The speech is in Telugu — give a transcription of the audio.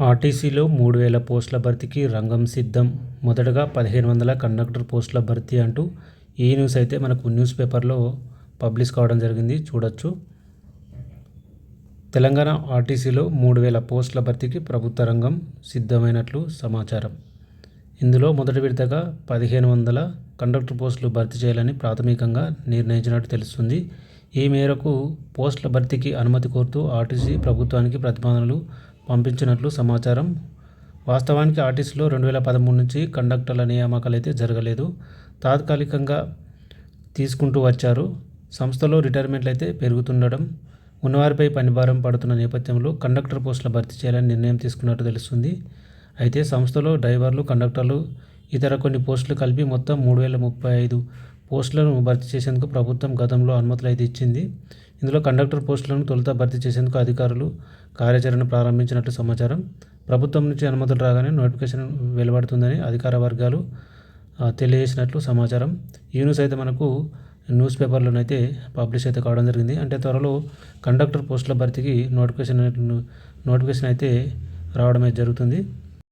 ఆర్టీసీలో మూడు వేల పోస్టుల భర్తీకి రంగం సిద్ధం. మొదటగా పదిహేను వందల కండక్టర్ పోస్టుల భర్తీ అంటూ ఈ న్యూస్ అయితే మనకు న్యూస్ పేపర్లో పబ్లిష్ కావడం జరిగింది. చూడొచ్చు. తెలంగాణ ఆర్టీసీలో మూడు వేల పోస్టుల భర్తీకి ప్రభుత్వ రంగం సిద్ధమైనట్లు సమాచారం. ఇందులో మొదటి విడతగా పదిహేను వందల కండక్టర్ పోస్టులు భర్తీ చేయాలని ప్రాథమికంగా నిర్ణయించినట్టు తెలుస్తుంది. ఈ మేరకు పోస్టుల భర్తీకి అనుమతి కోరుతూ ఆర్టీసీ ప్రభుత్వానికి ప్రతిపాదనలు పంపించినట్లు సమాచారం. వాస్తవానికి ఆర్టీసీలో రెండు వేల పదమూడు నుంచి కండక్టర్ల నియామకాలు అయితే జరగలేదు. తాత్కాలికంగా తీసుకుంటూ వచ్చారు. సంస్థలో రిటైర్మెంట్లు అయితే పెరుగుతుండడం ఉన్నవారిపై పనిభారం పడుతున్న నేపథ్యంలో కండక్టర్ పోస్టుల భర్తీ చేయాలని నిర్ణయం తీసుకున్నట్టు తెలుస్తుంది. అయితే సంస్థలో డ్రైవర్లు కండక్టర్లు ఇతర కొన్ని పోస్టులు కలిపి మొత్తం మూడు వేల ముప్పై ఐదు పోస్టులను భర్తీ చేసేందుకు ప్రభుత్వం గతంలో అనుమతులు అయితే ఇచ్చింది. ఇందులో కండక్టర్ పోస్టులను తొలుత భర్తీ చేసేందుకు అధికారులు కార్యాచరణ ప్రారంభించినట్లు సమాచారం. ప్రభుత్వం నుంచి అనుమతులు రాగానే నోటిఫికేషన్ వెలువడుతుందని అధికార వర్గాలు తెలియజేసినట్లు సమాచారం. ఈ న్యూస్ అయితే మనకు న్యూస్ పేపర్లోనైతే పబ్లిష్ అయితే కావడం జరిగింది. అంటే త్వరలో కండక్టర్ పోస్టుల భర్తీకి నోటిఫికేషన్ నోటిఫికేషన్ అయితే రావడం అయితే జరుగుతుంది.